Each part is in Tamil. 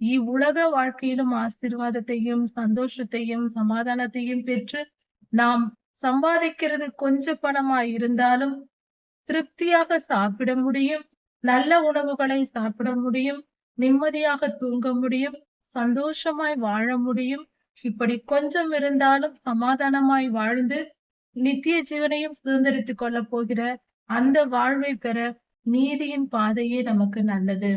இவ்வுலக வாழ்க்கையிலும் ஆசீர்வாதத்தையும் சந்தோஷத்தையும் சமாதானத்தையும் பெற்று நாம் சம்பாதிக்கிறது கொஞ்ச பணமா இருந்தாலும் திருப்தியாக சாப்பிட முடியும் நல்ல உணவுகளை சாப்பிட முடியும் நிம்மதியாக தூங்க முடியும் சந்தோஷமாய் வாழ முடியும். இப்படி கொஞ்சம் இருந்தாலும் சமாதானமாய் வாழ்ந்து நித்திய ஜீவனையும் சுதந்திரித்துக் கொள்ள போகிற அந்த வாழ்வை பெற நீதியின் பாதையே நமக்கு நல்லது.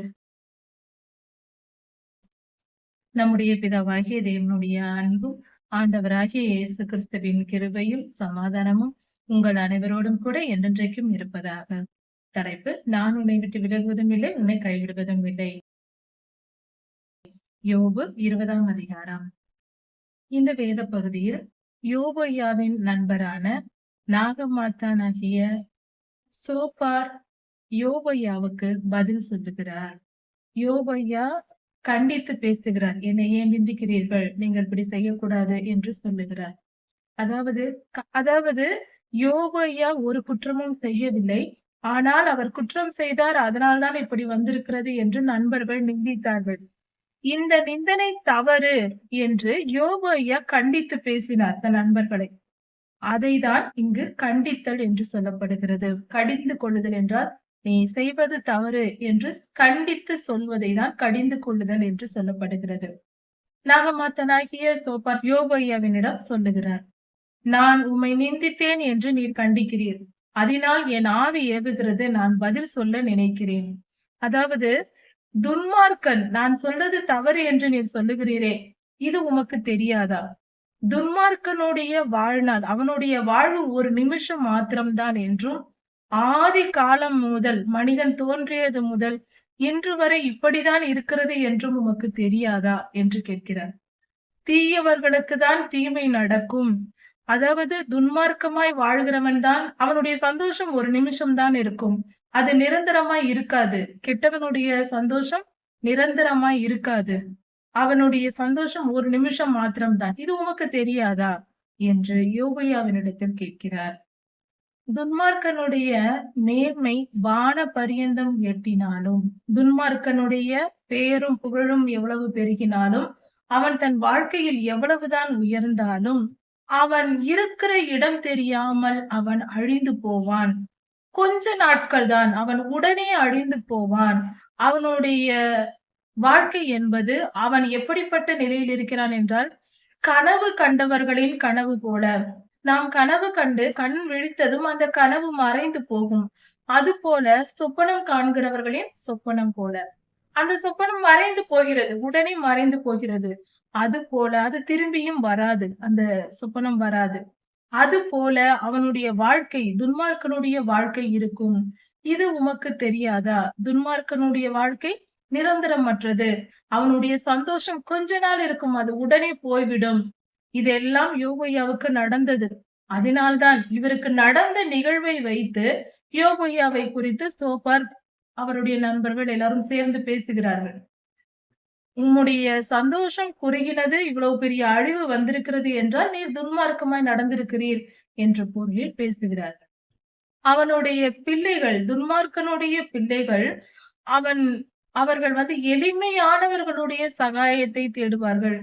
நம்முடைய பிதாவாகிய தேவனுடைய அன்பும் ஆண்டவராகிய இயேசு கிறிஸ்துவின் கிருபையும் சமாதானமும் உங்கள் அனைவரோடும் கூட என்றென்றைக்கும் இருப்பதாக. தலைப்பு நான் உன்னை விட்டு விலகுவதும் இல்லை உன்னை கைவிடுவதும் இல்லை. யோபு இருபதாம் அதிகாரம். இந்த வேத பகுதியில் யோபையாவின் நண்பரான நாகமாத்தானாகிய சோபார் யோபையாவுக்கு பதில் சொல்லுகிறார். யோபையா கண்டித்து பேசுகிறார். என்னை ஏன் நிந்திக்கிறீர்கள்? நீங்கள் இப்படி செய்யக்கூடாது என்று சொல்லுகிறார். அதாவது அதாவது யோகையா ஒரு குற்றமும் செய்யவில்லை. ஆனால் அவர் குற்றம் செய்தார். அதனால்தான் இப்படி வந்திருக்கிறது என்று நண்பர்கள் நிந்தித்தார்கள். இந்த நிந்தனை தவறு என்று யோகையா கண்டித்து பேசினார் தன் நண்பர்களை. அதைதான் இங்கு கண்டித்தல் என்று சொல்லப்படுகிறது. கடிந்து கொள்ளுதல் என்றால் நீ செய்வது தவறு என்று கண்டித்து சொல்வதை தான் கடிந்து கொள்ளுதல் என்று சொல்லப்படுகிறது. நாகமாத்தனாகிய சோபார் யோபையாவினிடம் சொல்லுகிறார் நான் உம்மை நிந்தித்தேன் என்று நீர் கண்டிக்கிறீர். அதனால் என் ஆவி ஏவுகிறது நான் பதில் சொல்ல நினைக்கிறேன். அதாவது துன்மார்க்கன் நான் சொல்றது தவறு என்று நீர் சொல்லுகிறீரே இது உமக்கு தெரியாதா? துன்மார்க்கனுடைய வாழ்நாள் அவனுடைய வாழ்வு ஒரு நிமிஷம் மாத்திரம்தான் என்றும் ஆதி காலம் முதல் மனிதன் தோன்றியது முதல் இன்று வரை இப்படிதான் இருக்கிறது என்றும் உமக்கு தெரியாதா என்று கேட்கிறார். தீயவர்களுக்கு தான் தீமை நடக்கும். அதாவது துன்மார்க்கமாய் வாழ்கிறவன் தான் அவனுடைய சந்தோஷம் ஒரு நிமிஷம் தான் இருக்கும். அது நிரந்தரமாய் இருக்காது. கெட்டவனுடைய சந்தோஷம் நிரந்தரமாய் இருக்காது. அவனுடைய சந்தோஷம் ஒரு நிமிஷம் மாத்திரம்தான். இது உமக்கு தெரியாதா? என்று யோகையாவினிடத்தில் கேட்கிறார். துன்மார்க்கனுடைய நேர்மை வான பரியந்தம் எட்டினாலும் துன்மார்க்கனுடைய பெயரும் புகழும் எவ்வளவு பெருகினாலும் அவன் தன் வாழ்க்கையில் எவ்வளவுதான் உயர்ந்தாலும் அவன் இருக்கிற இடம் தெரியாமல் அவன் அழிந்து போவான். கொஞ்ச நாட்கள் தான் அவன் உடனே அழிந்து போவான். அவனுடைய வாழ்க்கை என்பது அவன் எப்படிப்பட்ட நிலையில் இருக்கிறான் என்றால் கனவு கண்டவர்களின் கனவு போல. நாம் கனவு கண்டு கண் விழித்ததும் அந்த கனவு மறைந்து போகும். அது போல சொப்பனம் காண்கிறவர்களின் சொப்பனம் போல. அந்த சொப்பனம் மறைந்து போகிறது உடனே மறைந்து போகிறது. அது போல அது திரும்பியும் வராது அந்த சொப்பனம் வராது. அது போல அவனுடைய வாழ்க்கை துன்மார்க்கனுடைய வாழ்க்கை இருக்கும். இது உமக்கு தெரியாதா? துன்மார்க்கனுடைய வாழ்க்கை நிரந்தரமற்றது. அவனுடைய சந்தோஷம் கொஞ்ச நாள் இருக்கும் அது உடனே போய்விடும். இதெல்லாம் யோகையாவுக்கு நடந்தது. அதனால்தான் இவருக்கு நடந்த நிகழ்வை வைத்து யோகையாவை குறித்து சோபார் அவருடைய நண்பர்கள் எல்லாரும் சேர்ந்து பேசுகிறார்கள். உம்முடைய சந்தோஷம் குறுகினது இவ்வளவு பெரிய அழிவு வந்திருக்கிறது என்றால் நீர் துன்மார்க்கமாய் நடந்திருக்கிறீர் என்ற பொருளில் பேசுகிறார்கள் அவனுடைய பிள்ளைகள் துன்மார்க்கனுடைய பிள்ளைகள் அவன் அவர்கள் வந்து எளிமையானவர்களுடைய சகாயத்தை தேடுவார்கள்.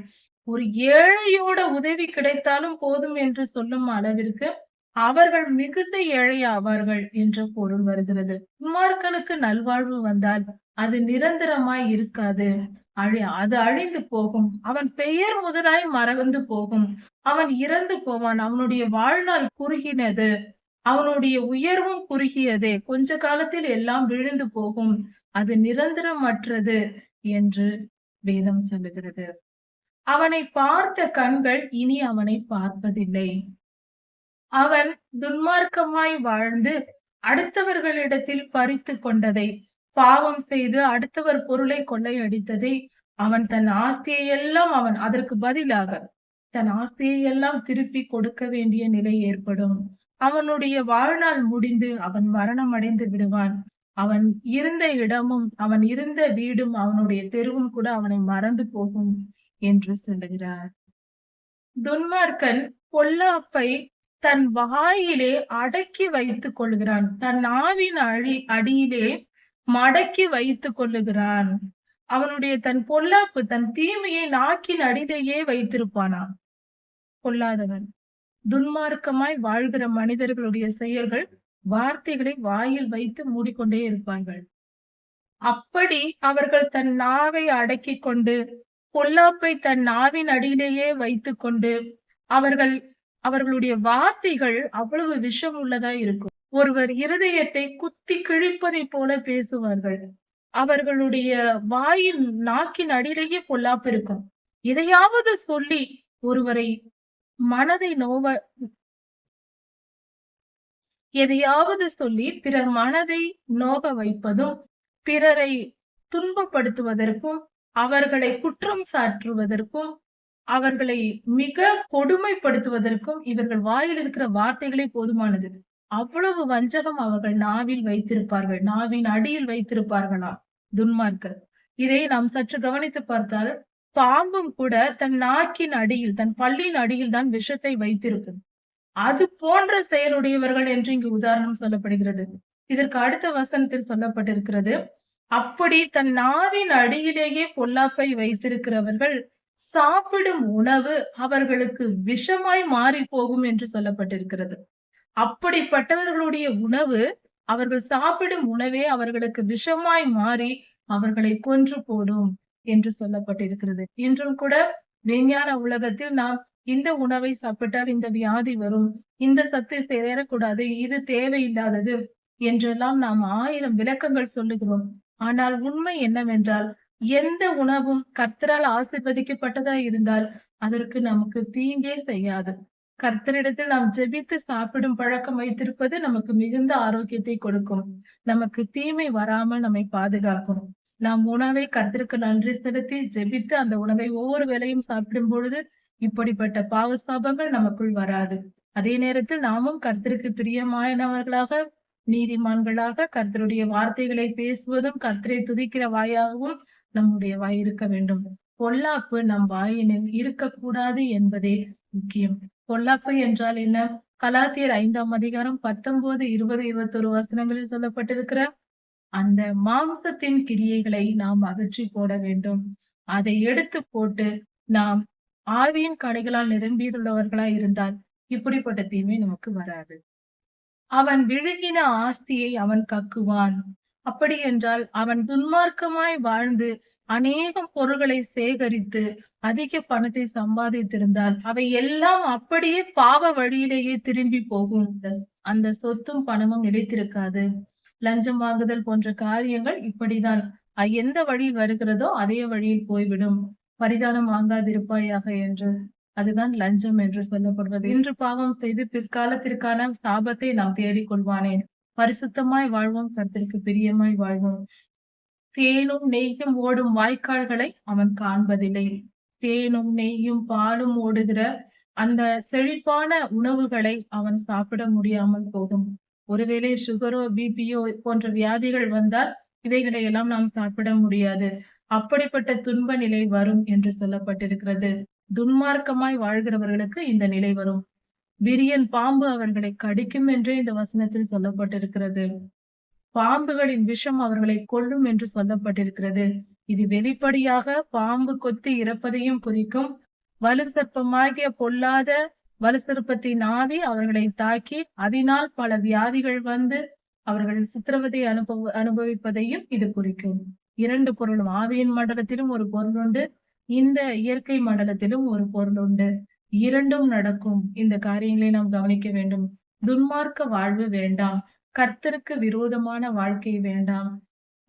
ஒரு ஏழையோட உதவி கிடைத்தாலும் போதும் என்று சொல்லும் அளவிற்கு அவர்கள் மிகுந்த ஏழை ஆவார்கள் என்ற பொருள் வருகிறது. குமார்களுக்கு நல்வாழ்வு வந்தால் அது நிரந்தரமாய் இருக்காது. அழி அது அழிந்து போகும். அவன் பெயர் முதலாய் மறந்து போகும். அவன் இறந்து போவான். அவனுடைய வாழ்நாள் குறுகினது. அவனுடைய உயர்வும் குறுகியதே. கொஞ்ச காலத்தில் எல்லாம் விழுந்து போகும். அது நிரந்தரமற்றது என்று வேதம் சொல்லுகிறது. அவனை பார்த்த கண்கள் இனி அவனை பார்ப்பதில்லை. அவன் துன்மார்க்கமாய் வாழ்ந்து அடுத்தவர்களிடத்தில் பறித்து கொண்டதை பாவம் செய்து அடுத்தவர் பொருளை கொள்ளையடித்ததை அவன் தன் ஆஸ்தியை எல்லாம் அவன் அதற்கு பதிலாக தன் ஆஸ்தியை எல்லாம் திருப்பி கொடுக்க வேண்டிய நிலை ஏற்படும். அவனுடைய வாழ்நாள் முடிந்து அவன் மரணம் அடைந்து விடுவான். அவன் இருந்த இடமும் அவன் இருந்த வீடும் அவனுடைய தெருவும் கூட அவனை மறந்து போகும். என்று சொல்லுகிறார். துன்மார்க்கன் பொல்லாப்பை தன் வாயிலே அடக்கி வைத்துக் கொள்கிறான். தன் ஆவின் அழி அடியிலே மடக்கி வைத்துக் கொள்ளுகிறான். அவனுடைய தன் பொல்லாப்பு தன் தீமையை நாக்கின் அடியிலேயே வைத்திருப்பானாம். பொல்லாதவன் துன்மார்க்கமாய் வாழ்கிற மனிதர்களுடைய செயல்கள் வார்த்தைகளை வாயில் வைத்து மூடிக்கொண்டே இருப்பார்கள். அப்படி அவர்கள் தன் நாவை அடக்கிக் கொண்டு பொல்லாப்பை தன் நாவின் அடியிலேயே வைத்துக் கொண்டு அவர்கள் அவர்களுடைய வார்த்தைகள் அவ்வளவு விஷம் உள்ளதா இருக்கும். ஒருவர் இருதயத்தை குத்தி கிழிப்பதை போல பேசுவார்கள். அவர்களுடைய வாயின் நாக்கின் அடியிலேயே பொல்லாப்பு இருக்கும். எதையாவது சொல்லி ஒருவரை மனதை நோவ எதையாவது சொல்லி பிறர் மனதை நோக வைப்பதும் பிறரை துன்பப்படுத்துவதற்கும் அவர்களை குற்றம் சாற்றுவதற்கும் அவர்களை மிக கொடுமைப்படுத்துவதற்கும் இவர்கள் வாயில் இருக்கிற வார்த்தைகளே போதுமானது. அவ்வளவு வஞ்சகம் அவர்கள் நாவில் வைத்திருப்பார்கள் நாவின் அடியில் வைத்திருப்பார்களா? துன்மார்க்கர். இதை நாம் சற்று கவனித்து பார்த்தால் பாம்பும் கூட தன் நாக்கின் அடியில் தன் பள்ளியின் அடியில் தான் விஷத்தை வைத்திருக்கும். அது போன்ற செயலுடையவர்கள் என்று இங்கு உதாரணம் சொல்லப்படுகிறது. இதற்கு அடுத்த வசனத்தில் சொல்லப்பட்டிருக்கிறது அப்படி தன் நாவின் அடியிலேயே பொல்லாப்பை வைத்திருக்கிறவர்கள் சாப்பிடும் உணவு அவர்களுக்கு விஷமாய் மாறி போகும் என்று சொல்லப்பட்டிருக்கிறது. அப்படிப்பட்டவர்களுடைய உணவு அவர்கள் சாப்பிடும் உணவே அவர்களுக்கு விஷமாய் மாறி அவர்களை கொன்று போடும் என்று சொல்லப்பட்டிருக்கிறது. இன்றும் கூட விஞ்ஞான உலகத்தில் நாம் இந்த உணவை சாப்பிட்டால் இந்த வியாதி வரும் இந்த சத்து சேரக்கூடாது இது தேவையில்லாதது என்றெல்லாம் நாம் ஆயிரம் விளக்கங்கள் சொல்லுகிறோம். ஆனால் உண்மை என்னவென்றால் எந்த உணவும் கர்த்தரால் ஆசிர்வதிக்கப்பட்டதா இருந்தால் அதற்கு நமக்கு தீங்கே செய்யாது. கர்த்தரிடத்தில் நாம் ஜெபித்து சாப்பிடும் பழக்கம் வைத்திருப்பது நமக்கு மிகுந்த ஆரோக்கியத்தை கொடுக்கும். நமக்கு தீமை வராமல் நம்மை பாதுகாக்கும். நாம் உணவை கர்த்தருக்கு நன்றி செலுத்தி ஜெபித்து அந்த உணவை ஒவ்வொரு வேலையும் சாப்பிடும் பொழுது இப்படிப்பட்ட பாவ சாபங்கள் நமக்குள் வராது. அதே நேரத்தில் நாமும் கர்த்தருக்கு பிரியமானவர்களாக நீதிமான்களாக கர்த்தருடைய வார்த்தைகளை பேசுவதும் கர்த்தரை துதிக்கிற வாயாகவும் நம்முடைய வாய் இருக்க வேண்டும். பொல்லாப்பு நம் வாயினில் இருக்கக்கூடாது என்பதே முக்கியம். பொல்லாப்பு என்றால் என்ன? கலாத்தியர் ஐந்தாம் அதிகாரம் பத்தொன்பது இருபது இருபத்தொரு வசனங்களில் சொல்லப்பட்டிருக்கிற அந்த மாம்சத்தின் கிரியைகளை நாம் அகற்றி போட வேண்டும். அதை எடுத்து போட்டு நாம் ஆவியின் கடைகளால் நிரம்பியுள்ளவர்களாய் இருந்தால் இப்படிப்பட்ட தீமை நமக்கு வராது. அவன் விழுகின ஆஸ்தியை அவன் கக்குவான். அப்படி என்றால் அவன் துன்மார்க்கமாய் வாழ்ந்து அநேகம் பொருள்களை சேகரித்து அதிக பணத்தை சம்பாதித்திருந்தால் அவை எல்லாம் அப்படியே பாவ வழியிலேயே திரும்பி போகும். அந்த சொத்தும் பணமும் நிலைத்திருக்காது. லஞ்சம் வாங்குதல் போன்ற காரியங்கள் இப்படிதான். எந்த வழியில் வருகிறதோ அதே வழியில் போய்விடும். பரிதானம் வாங்காதிருப்பாயாக என்று அதுதான் லஞ்சம் என்று சொல்லப்படுவது. இன்று பாவம் செய்து பிற்காலத்திற்கான சாபத்தை நாம் தேடிக் கொள்வானேன் பரிசுத்தமாய் வாழ்வோம் கருத்திற்கு பிரியமாய் வாழ்வோம். தேனும் நெய்யும் ஓடும் வாய்க்கால்களை அவன் காண்பதில்லை. தேனும் நெய்யும் பாலும் ஓடுகிற அந்த செழிப்பான உணவுகளை அவன் சாப்பிட முடியாமல் போகும். ஒருவேளை சுகரோ பிபியோ போன்ற வியாதிகள் வந்தால் இவைகளை எல்லாம் நாம் சாப்பிட முடியாது. அப்படிப்பட்ட துன்ப நிலை வரும் என்று சொல்லப்பட்டிருக்கிறது. துன்மார்க்கமாய் வாழ்கிறவர்களுக்கு இந்த நிலை வரும். விரியன் பாம்பு அவர்களை கடிக்கும் என்றே இந்த வசனத்தில் சொல்லப்பட்டிருக்கிறது. பாம்புகளின் விஷம் அவர்களை கொல்லும் என்று சொல்லப்பட்டிருக்கிறது. இது வெளிப்படையாக பாம்பு கொத்தி இறப்பதையும் குறிக்கும். வலு சர்ப்பமாகிய பொல்லாத வலு சர்ப்பத்தின் ஆவி அவர்களை தாக்கி அதனால் பல வியாதிகள் வந்து அவர்கள் சித்திரவதை அனுபவ அனுபவிப்பதையும் இது குறிக்கும். இரண்டு பொருளும் ஆவியின் மண்டலத்திலும் ஒரு பொருள் உண்டு இந்த இயற்கை மண்டலத்திலும் ஒரு பொருள் உண்டு. இரண்டும் நடக்கும். இந்த காரியங்களை நாம் கவனிக்க வேண்டும். துன்மார்க்க வாழ்வு வேண்டாம். கர்த்தருக்கு விரோதமான வாழ்க்கை வேண்டாம்.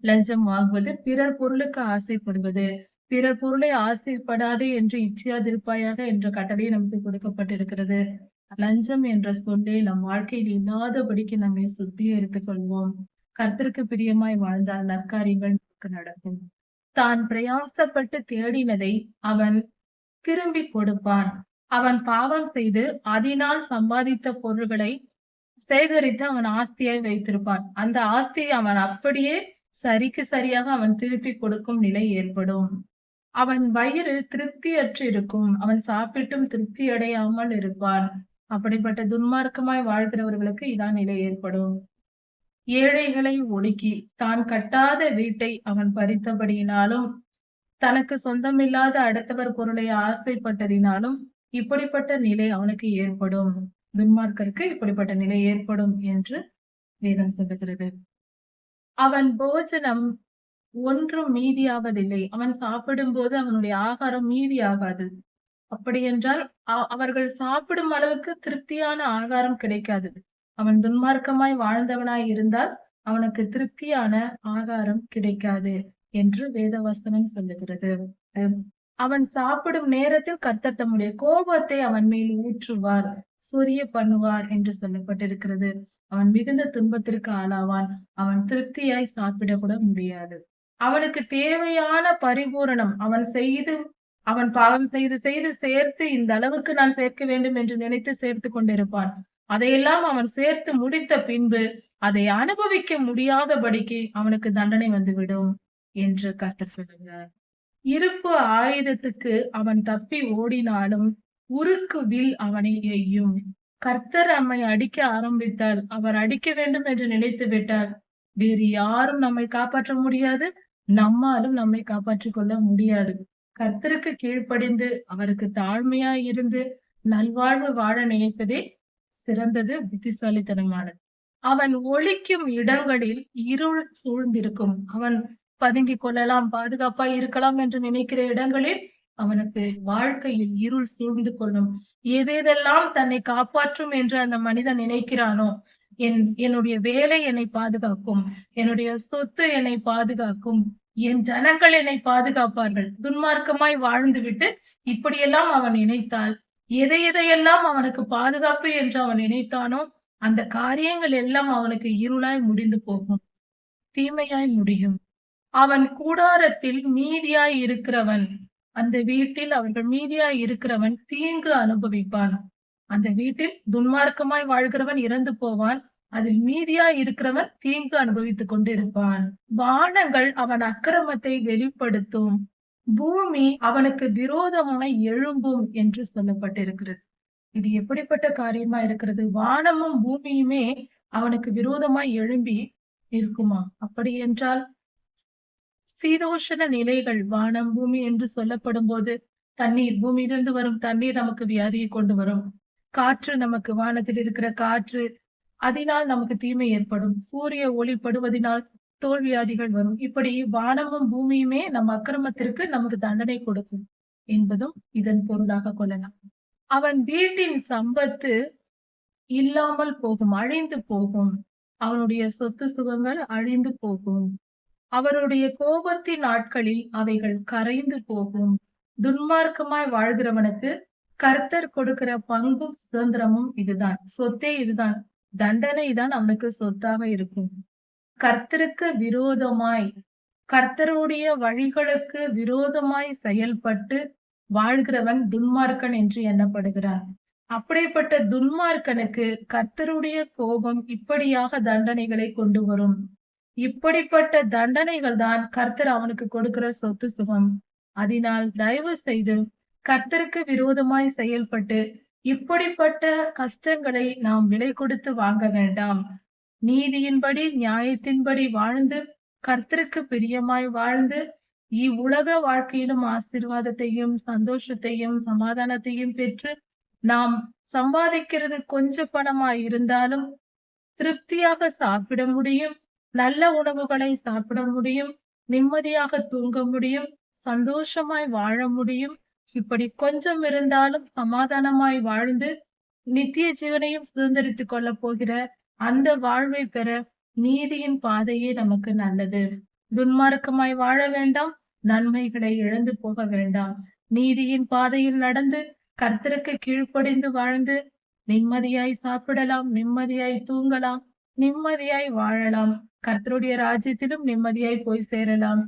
லஞ்சம் வாங்குவது பிறர் பொருளுக்கு ஆசைப்படுவது. பிறர் பொருளை ஆசைப்படாதே என்று இச்சையாதிருப்பாயாக என்ற கட்டளை நமக்கு கொடுக்கப்பட்டிருக்கிறது. லஞ்சம் என்ற சொல்லே நம் வாழ்க்கையில் இல்லாதபடிக்கு நம்மை சுத்திகரித்துக் கொள்வோம். கர்த்தருக்கு பிரியமாய் வாழ்ந்தால் நற்காரியங்கள் நமக்கு நடக்கும். தான் பிரயாசப்பட்டு தேடினதை அவன் திரும்பி கொடுப்பான். அவன் பாவம் செய்து அதனால் சம்பாதித்த பொருள்களை சேகரித்து அவன் ஆஸ்தியை வைத்திருப்பான். அந்த ஆஸ்தியை அவன் அப்படியே சரிக்கு சரியாக அவன் திருப்பி கொடுக்கும் நிலை ஏற்படும். அவன் வயிறு திருப்தியற்று இருக்கும். அவன் சாப்பிட்டும் திருப்தி அடையாமல் இருப்பான். அப்படிப்பட்ட துன்மார்க்கமாய் வாழ்கிறவர்களுக்கு இதான் நிலை ஏற்படும். ஏழைகளை ஒடுக்கி தான் கட்டாத வீட்டை அவன் பறித்தபடியினாலும் தனக்கு சொந்தமில்லாத அடுத்தவர் பொருளை ஆசைப்பட்டதினாலும் இப்படிப்பட்ட நிலை அவனுக்கு ஏற்படும். துன்மார்க்கருக்கு இப்படிப்பட்ட நிலை ஏற்படும் என்று வேதம் சொல்லுகிறது. அவன் போஜனம் ஒன்றும் மீதியாவதில்லை. அவன் சாப்பிடும் போது அவனுடைய ஆகாரம் மீதியாகாது. அப்படி என்றால் அ- அவர்கள் சாப்பிடும் அளவுக்கு திருப்தியான ஆகாரம் கிடைக்காது. அவன் துன்மார்க்கமாய் வாழ்ந்தவனாய் இருந்தால் அவனுக்கு திருப்தியான ஆகாரம் கிடைக்காது என்று வேதவசனம் சொல்லுகிறது. அவன் சாப்பிடும் நேரத்தில் கர்த்தர் தம்முடைய கோபத்தை அவன் மேல் ஊற்றுவார் சொரிய பண்ணுவார் என்று சொல்லப்பட்டிருக்கிறது. அவன் மிகுந்த துன்பத்திற்கு ஆளாவான் அவன் திருப்தியாய் சாப்பிட கூட முடியாது. அவனுக்கு தேவையான பரிபூரணம் அவன் செய்து அவன் பாவம் செய்து செய்து சேர்த்து இந்த அளவுக்கு நான் சேர்க்க வேண்டும் என்று நினைத்து சேர்த்து கொண்டிருப்பான். அதையெல்லாம் அவன் சேர்த்து முடித்த பின்பு அதை அனுபவிக்க முடியாதபடிக்கு அவனுக்கு தண்டனை வந்துவிடும் என்று கர்த்தர் சொல்லுகிறார். இருப்பு ஆயுதத்துக்கு அவன் தப்பி ஓடினாலும் உருக்கு வில் அவனை எய்யும். கர்த்தர் நம்மை அடிக்க ஆரம்பித்தால் அவர் அடிக்க வேண்டும் என்று நினைத்து விட்டார். வேறு யாரும் நம்மை காப்பாற்ற முடியாது. நம்மாலும் நம்மை காப்பாற்றிக் கொள்ள முடியாது. கர்த்தருக்கு கீழ்ப்படிந்து அவருக்கு தாழ்மையாய் இருந்து நல்வாழ்வு வாழ நினைப்பதே சிறந்தது புத்திசாலித்தனமானது. அவன் ஒழிக்கும் இடங்களில் இருள் சூழ்ந்திருக்கும். அவன் பதுங்கிக் கொள்ளலாம் பாதுகாப்பாய் இருக்கலாம் என்று நினைக்கிற இடங்களில் அவனுக்கு வாழ்க்கையில் இருள் சூழ்ந்து கொள்ளும். எதெதெல்லாம் தன்னை காப்பாற்றும் என்று அந்த மனிதன் நினைக்கிறானோ என் என்னுடைய வேலை என்னை பாதுகாக்கும் என்னுடைய சொத்து என்னை பாதுகாக்கும் என் ஜனங்கள் என்னை பாதுகாப்பார்கள் துன்மார்க்கமாய் வாழ்ந்துவிட்டு இப்படியெல்லாம் அவன் நினைத்தால் எதை எதையெல்லாம் அவனுக்கு பாதுகாப்பு என்று அவன் நினைத்தானோ அந்த காரியங்கள் எல்லாம் அவனுக்கு இருளாய் முடிந்து போகும். தீமையாய் முடியும். அவன் கூடாரத்தில் மீதியாய் இருக்கிறவன் அந்த வீட்டில் அவர்கள் மீதியாய் இருக்கிறவன் தீங்கு அனுபவிப்பான். அந்த வீட்டில் துன்மார்க்கமாய் வாழ்கிறவன் இறந்து போவான். அதில் மீதியாய் இருக்கிறவன் தீங்கு அனுபவித்துக் கொண்டிருப்பான். வானங்கள் அவன் அக்கிரமத்தை வெளிப்படுத்தும். பூமி அவனுக்கு விரோதமாய் எழும்பும் என்று சொல்லப்பட்டிருக்கிறது. இது எப்படிப்பட்ட காரியமா இருக்கிறது? வானமும் பூமியுமே அவனுக்கு விரோதமாய் எழும்பி இருக்குமா? அப்படி என்றால் சீதோஷண நிலைகள் வானம் பூமி என்று சொல்லப்படும் போது தண்ணீர் பூமியிலிருந்து வரும் தண்ணீர் நமக்கு வியாதியை கொண்டு வரும். காற்று நமக்கு வானத்தில் இருக்கிற காற்று அதனால் நமக்கு தீமை ஏற்படும். சூரிய ஒளி படுவதனால் தோல் வியாதிகள் வரும். இப்படி வானமும் பூமியுமே நம் அக்கிரமத்திற்கு நமக்கு தண்டனை கொடுக்கும் என்பதும் இதன் பொருளாக கொள்ளலாம். அவன் வீட்டின் சம்பத்து இல்லாமல் போகும் அழிந்து போகும். அவனுடைய சொத்து சுகங்கள் அழிந்து போகும். அவருடைய கோபத்தின் நாட்களில் அவைகள் கரைந்து போகும். துன்மார்க்கமாய் வாழ்கிறவனுக்கு கர்த்தர் கொடுக்கிற பங்கும் சுதந்திரமும் இதுதான். சொத்தே இதுதான். தண்டனை தான் அவனுக்கு சொத்தாக இருக்கும். கர்த்தருக்கு விரோதமாய் கர்த்தருடைய வழிகளுக்கு விரோதமாய் செயல்பட்டு வாழ்கிறவன் துன்மார்க்கன் என்று எண்ணப்படுகிறான் அப்படிப்பட்ட துன்மார்க்கனுக்கு கர்த்தருடைய கோபம் இப்படியாக தண்டனைகளை கொண்டு வரும். இப்படிப்பட்ட தண்டனைகள் தான் கர்த்தர் அவனுக்கு கொடுக்கிற சொத்து சுகம். அதனால் தயவு செய்து கர்த்தருக்கு விரோதமாய் செயல்பட்டு இப்படிப்பட்ட கஷ்டங்களை நாம் விலை கொடுத்து வாங்க வேண்டாம். நீதியின்படி நியாயத்தின்படி வாழ்ந்து கர்த்தருக்கு பிரியமாய் வாழ்ந்து இவ்வுலக வாழ்க்கையிலும் ஆசீர்வாதத்தையும் சந்தோஷத்தையும் சமாதானத்தையும் பெற்று நாம் சம்பாதிக்கிறது கொஞ்ச பணமாய் இருந்தாலும் திருப்தியாக சாப்பிட முடியும் நல்ல உணவுகளை சாப்பிட முடியும் நிம்மதியாக தூங்க முடியும் சந்தோஷமாய் வாழ முடியும். இப்படி கொஞ்சம் இருந்தாலும் சமாதானமாய் வாழ்ந்து நித்திய ஜீவனையும் சுதந்திரித்துக் கொள்ள போகிற அந்த வாழ்வை பெற நீதியின் பாதையே நமக்கு நல்லது. துன்மார்க்கமாய் வாழ வேண்டாம் நன்மைகளை இழந்து போக வேண்டாம். நீதியின் பாதையில் நடந்து கர்த்தருக்கு கீழ்ப்படிந்து வாழ்ந்து நிம்மதியாய் சாப்பிடலாம் நிம்மதியாய் தூங்கலாம் நிம்மதியாய் வாழலாம். கர்த்தருடைய ராஜ்யத்திலும் நிம்மதியாய் போய் சேரலாம்.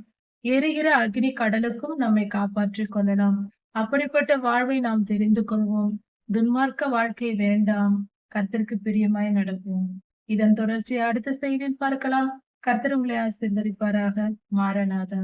எரிகிற அக்னி கடலுக்கும் நம்மை காப்பாற்றிக் கொள்ளலாம். அப்படிப்பட்ட வாழ்வை நாம் தெரிந்து கொள்வோம். துன்மார்க்க வாழ்க்கை வேண்டாம். கர்த்தருக்கு பிரியமாய் நடப்போம். இதன் தொடர்ச்சியை அடுத்த செய்தியில் பார்க்கலாம். கர்த்தர் உங்களை ஆசீர்வதிப்பாராக மாரநாதா